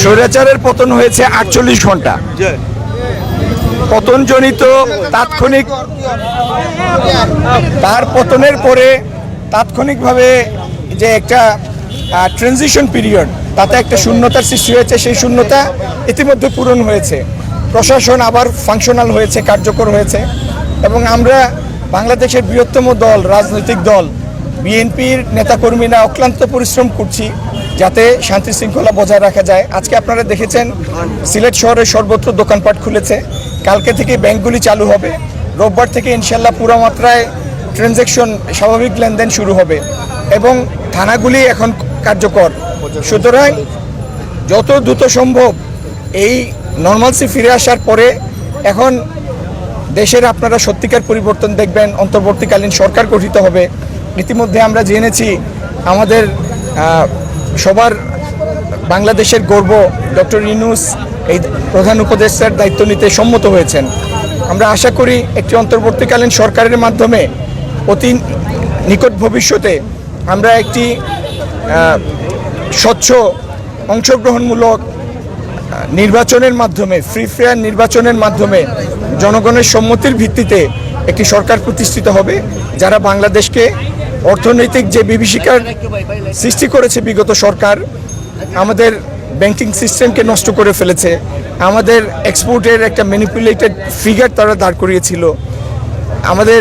স্বৈরাচারের পতন হয়েছে আটচল্লিশ ঘণ্টা। পতনজনিত তাৎক্ষণিক তার পতনের পরে তাৎক্ষণিকভাবে যে একটা ট্রানজিশন পিরিয়ড তাতে একটা শূন্যতার সৃষ্টি হয়েছে। সেই শূন্যতা ইতিমধ্যে পূরণ হয়েছে। প্রশাসন আবার ফাংশনাল হয়েছে, কার্যকর হয়েছে। এবং আমরা বাংলাদেশের বৃহত্তম দল, রাজনৈতিক দল বিএনপির নেতাকর্মীরা অক্লান্ত পরিশ্রম করছি যাতে শান্তি শৃঙ্খলা বজায় রাখা যায়। আজকে আপনারা দেখেছেন, সিলেট শহরে সর্বত্র দোকানপাট খুলেছে। কালকে থেকে ব্যাংকগুলি চালু হবে। রোববার থেকে ইনশাল্লাহ পুরো মাত্রায় ট্রানজ্যাকশন স্বাভাবিক লেনদেন শুরু হবে এবং থানাগুলি এখন কার্যকর। সুতরাং যত দ্রুত সম্ভব এই নর্মালসি ফিরে আসার পরে এখন দেশের আপনারা সত্যিকার পরিবর্তন দেখবেন, অন্তর্বর্তীকালীন সরকার গঠিত হবে। ইতিমধ্যে আমরা জেনেছি আমাদের সবার বাংলাদেশের গর্ব ডক্টর ইনুস এই প্রধান উপদেষ্টার দায়িত্ব নিতে সম্মত হয়েছেন। আমরা আশা করি একটি অন্তর্বর্তীকালীন সরকারের মাধ্যমে অতি নিকট ভবিষ্যতে আমরা একটি স্বচ্ছ, অংশগ্রহণমূলক নির্বাচনের মাধ্যমে ফ্রি ফেয়ার নির্বাচনের মাধ্যমে জনগণের সম্মতির ভিত্তিতে একটি সরকার প্রতিষ্ঠিত হবে, যারা বাংলাদেশকে অর্থনৈতিক যে বিভীষিকার সৃষ্টি করেছে বিগত সরকার, আমাদের ব্যাংকিং সিস্টেমকে নষ্ট করে ফেলেছে, আমাদের এক্সপোর্টের একটা ম্যানিপুলেটেড ফিগার তারা দাঁড় করিয়েছিল, আমাদের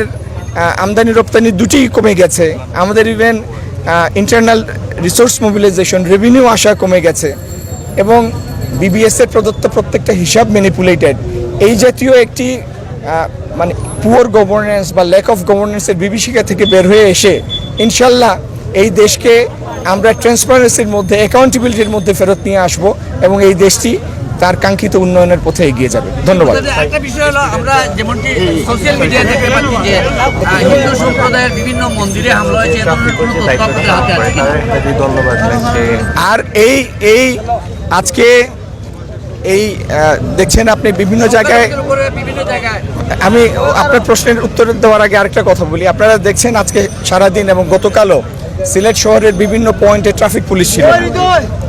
আমদানি রপ্তানি দুটি কমে গেছে, আমাদের even internal resource mobilisation revenue আসা কমে গেছে, এবং বিবিএস এর প্রদত্ত প্রত্যেকটা হিসাব ম্যানিপুলেটেড এই জাতীয় একটি মানে পুয়ার গভর্নেন্স বা ল্যাক অফ গভর্নেন্সের বিভীষিকা থেকে বের হয়ে এসে ইনশাল্লাহ এই দেশকে আমরা ট্রান্সপারেন্সির মধ্যে অ্যাকাউন্টেবিলিটির মধ্যে ফেরত নিয়ে আসব এবং এই দেশটি তার কাঙ্ক্ষিত উন্নয়নের পথে এগিয়ে যাবে ধন্যবাদ তবে একটা বিষয় হলো আমরা যেমনটি সোশ্যাল মিডিয়া দেখতে পাচ্ছি যে হিন্দু সম্প্রদায়ের বিভিন্ন মন্দিরে হামলা হয়েছে? আর এই এই আজকে এই দেখছেন আপনি বিভিন্ন জায়গায় আমি আপনার প্রশ্নের উত্তর দেওয়ার আগে আরেকটা কথা বলি। আপনারা দেখছেন আজকে সারাদিন এবং গতকালও সিলেট শহরের বিভিন্ন পয়েন্টে ট্রাফিক পুলিশ ছিল।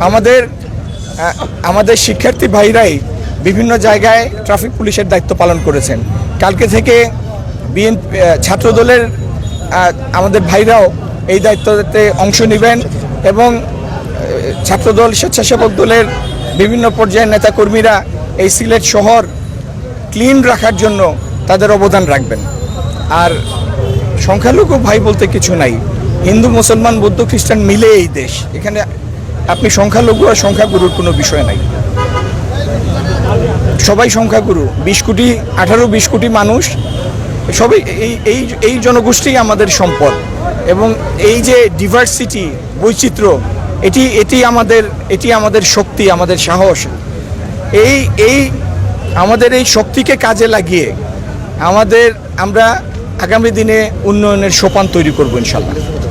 আমাদের আমাদের শিক্ষার্থী ভাইরাই বিভিন্ন জায়গায় ট্রাফিক পুলিশের দায়িত্ব পালন করেছেন। কালকে থেকে বিএনপি ছাত্রদলের আমাদের ভাইরাও এই দায়িত্বতে অংশ নেবেন এবং ছাত্রদল স্বেচ্ছাসেবক দলের বিভিন্ন পর্যায়ের নেতাকর্মীরা এই সিলেট শহর ক্লিন রাখার জন্য তাদের অবদান রাখবেন। আর সংখ্যালঘু ভাই বলতে কিছু নাই। হিন্দু, মুসলমান, বৌদ্ধ, খ্রিস্টান মিলে এই দেশ। এখানে আপনি সংখ্যালঘু আর সংখ্যাগুরুর কোনো বিষয় নাই। সবাই সংখ্যাগুরু। বিশ কোটি, আঠারো, বিশ কোটি মানুষ। সবই এই এই এই জনগোষ্ঠী আমাদের সম্পদ। এবং এই যে ডিভার্সিটি বৈচিত্র্য এটি এটি আমাদের এটি আমাদের শক্তি, আমাদের সাহস। এই এই, আমাদের এই শক্তিকে কাজে লাগিয়ে আমাদের আমরা আগামী দিনে উন্নয়নের সোপান তৈরি করব ইনশাল্লাহ।